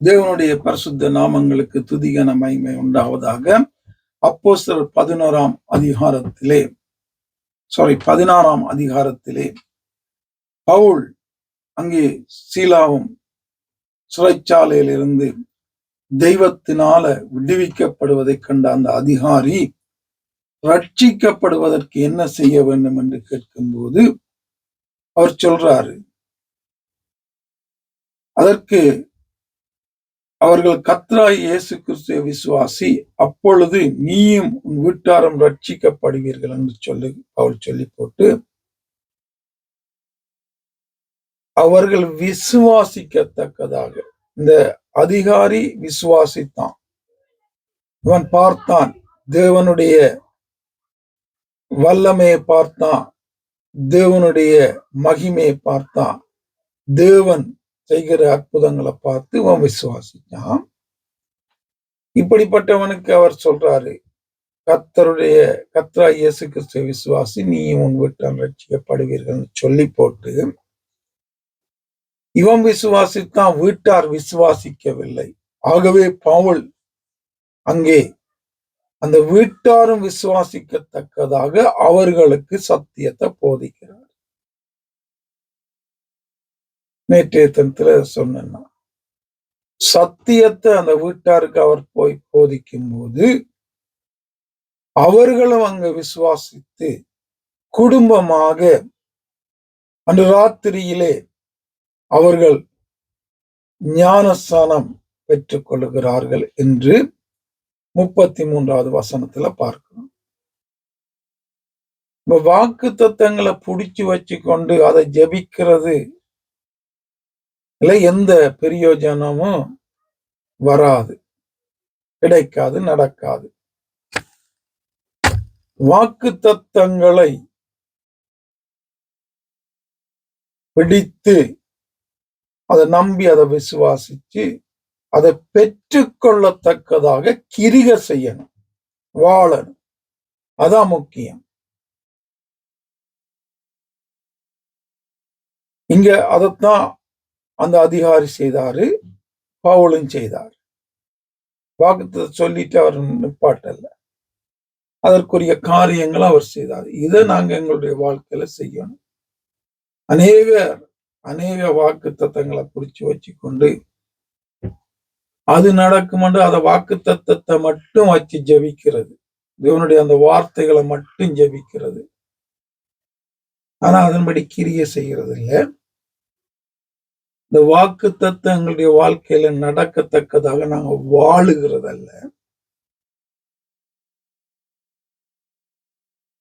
தேவனுடைய பரிசுத்த நாமங்களுக்கு துதிகன மகிமை உண்டாவதாக அப்போஸ்தலர் பதினோராம் அதிகாரத்திலே சாரி பதினாறாம் அதிகாரத்திலே பவுல் அங்கே சீலாவும் சிறைச்சாலையிலிருந்து தெய்வத்தினால விடுவிக்கப்படுவதைக் கண்ட அந்த அதிகாரி ரட்சிக்கப்படுவதற்கு என்ன செய்ய வேண்டும் என்று கேட்கும்போது அவர் சொல்றாரு. அதற்கு அவர்கள் கத்ராய் இயேசு கிறிஸ்துவ விசுவாசி அப்பொழுது நீயும் உன் வீட்டாரும் ரட்சிக்கப்படுவீர்கள் என்று சொல்லி அவள் சொல்லி போட்டு அவர்கள் விசுவாசிக்கத்தக்கதாக இந்த அதிகாரி விசுவாசித்தான். இவன் பார்த்தான் தேவனுடைய வல்லமையை பார்த்தான் தேவனுடைய மகிமையை பார்த்தான். தேவன் செய்கிற அற்புதங்களை பார்த்து அவன் விசுவாசித்தான். இப்படிப்பட்டவனுக்கு அவர் சொல்றாரு கத்தருடைய கத்ரா இயேசு கிறிஸ்துவ விசுவாசி நீயும் உன் வீட்டால் ரட்சிக்கப்படுவீர்கள் சொல்லி போட்டு இவன் விசுவாசித்தான் வீட்டார் விசுவாசிக்கவில்லை. ஆகவே பவுல் அங்கே அந்த வீட்டாரும் விசுவாசிக்கத்தக்கதாக அவர்களுக்கு சத்தியத்தை போதிக்கிறார். நேற்றைய தினத்துல சொன்னா சத்தியத்தை அந்த வீட்டாருக்கு அவர் போய் போதிக்கும் போது அவர்களும் அங்க விசுவாசித்து குடும்பமாக அன்று ராத்திரியிலே அவர்கள் ஞானஸ்தானம் பெற்றுக் கொள்ளுகிறார்கள் என்று முப்பத்தி மூன்றாவது வசனத்துல பார்க்கணும் இப்ப வாக்கு தத்தங்களை புடிச்சு வச்சு கொண்டு அதை ஜபிக்கிறது இல்லை எந்த பிரயோஜனமும் வராது. கிடைக்காது நடக்காது. வாக்கு தத்தங்களை பிடித்து அதை நம்பி அதை விசுவாசிச்சு அதை பெற்றுக்கொள்ளத்தக்கதாக கிரிக செய்யணும் வாழணும். அதான் முக்கியம். இங்க அதைத்தான் அந்த அதிகாரி செய்தாரு பவுலும் செய்தார். வாக்குத்த சொல்லிட்டு அவர் நிப்பாட்டல. அதற்குரிய காரியங்களை அவர் செய்தார். இதை நாங்க எங்களுடைய வாழ்க்கையில செய்யணும். அநேகர் அநேக வாக்கு தத்தங்களை குறிச்சு வச்சுக்கொண்டு அது நடக்குமென்று அதை வாக்கு தத்தத்தை மட்டும் வச்சு ஜபிக்கிறது. தேவனுடைய அந்த வார்த்தைகளை மட்டும் ஜபிக்கிறது. ஆனா அதன்படி கிரிய செய்யறது இல்லை இந்த வாக்கு தத்தங்களுடைய வாழ்க்கையில நடக்கத்தக்கதாக நாங்க வாழுகிறதல்ல.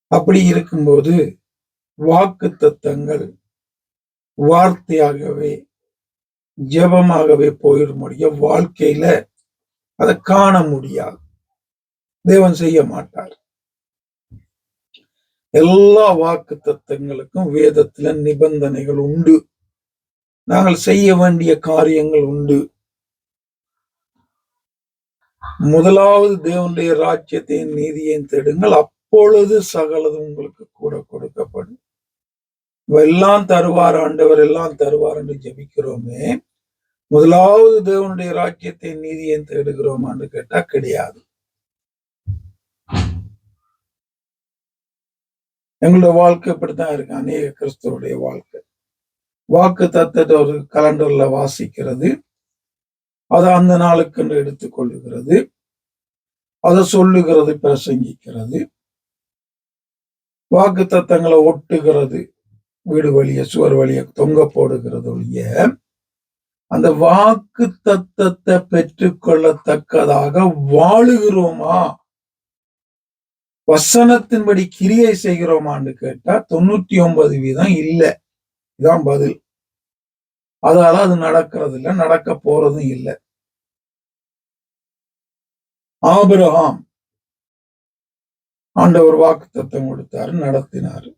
அப்படி இருக்கும்போது வாக்கு தத்தங்கள் வார்த்தையாகவே ஜெபமாகவே போயிட முடியும் வாழ்க்கையில அதை காண முடியாது. தேவன் செய்ய மாட்டார். எல்லா வாக்கு தத்தங்களுக்கும் வேதத்துல நிபந்தனைகள் உண்டு. நாங்கள் செய்ய வேண்டிய காரியங்கள் உண்டு. முதலாவது தேவனுடைய ராஜ்யத்தையும் நீதியையும் தேடுங்கள். அப்பொழுது சகலது உங்களுக்கு கூட கொடுக்கப்படும். எல்லாம் தருவார் ஆண்டவர் எல்லாம் தருவார் என்று ஜபிக்கிறோமே. முதலாவது தேவனுடைய ராஜ்யத்தை நீதியை தேடுகிறோமான்னு கேட்டா கிடையாது. எங்களுடைய வாழ்க்கை இப்படித்தான் இருக்கு. அநேக கிறிஸ்தவருடைய வாழ்க்கை. வாக்கு தத்தத்தை ஒரு கலண்டர்ல வாசிக்கிறது. அதை அந்த நாளுக்கென்று எடுத்துக்கொள்ளுகிறது அதை சொல்லுகிறது பிரசங்கிக்கிறது. வாக்கு தத்தங்களை ஒட்டுகிறது. வீடு வழிய சுவர் வழிய தொங்க போடுகிறது ஒழிய அந்த வாக்கு தத்தத்தை பெற்றுக்கொள்ளத்தக்கதாக வாழுகிறோமா? வசனத்தின்படி கிரியை செய்கிறோமான்னு கேட்டா தொண்ணூத்தி ஒன்பது வீதம் இல்லை. இதான் பதில். அதால அது நடக்கிறது இல்லை நடக்க போறதும் இல்லை. ஆபிரகாம் ஆண்டவர் வாக்கு தத்தம் கொடுத்தாரு நடத்தினாரு.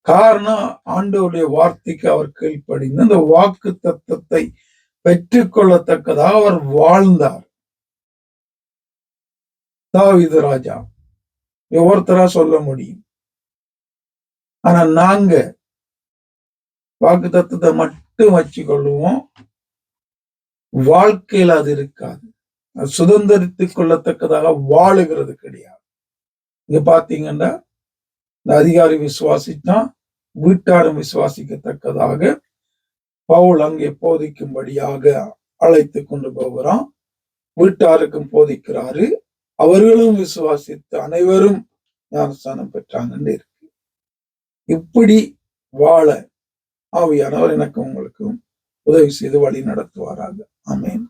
காரணம் ஆண்டவருடைய வார்த்தைக்கு அவர் கீழ்ப்படிந்து அந்த வாக்கு தத்தத்தை பெற்றுக்கொள்ளத்தக்கதாக அவர் வாழ்ந்தார். தாவிது ராஜா ஒவ்வொருத்தரா சொல்ல முடியும். ஆனா நாங்க வாக்கு தத்துவத்தை மட்டும் வச்சு கொள்ளுவோம் வாழ்க்கையில் அது இருக்காது. சுதந்திரித்து கொள்ளத்தக்கதாக வாழுகிறது கிடையாது. இங்க பாத்தீங்கன்னா இந்த அதிகாரி விசுவாசித்தான் வீட்டாரும் விசுவாசிக்கத்தக்கதாக பவுல் அங்கே போதிக்கும்படியாக அழைத்து கொண்டு போகிறான். வீட்டாருக்கும் போதிக்கிறாரு. அவர்களும் விசுவாசித்து அனைவரும் ஞானஸ்தானம் பெற்றாங்கன்னு இருக்கு. இப்படி வாழ ஆவியானவர் எனக்கு உங்களுக்கும் உதவி செய்து வழி நடத்துவாராக. அமேன்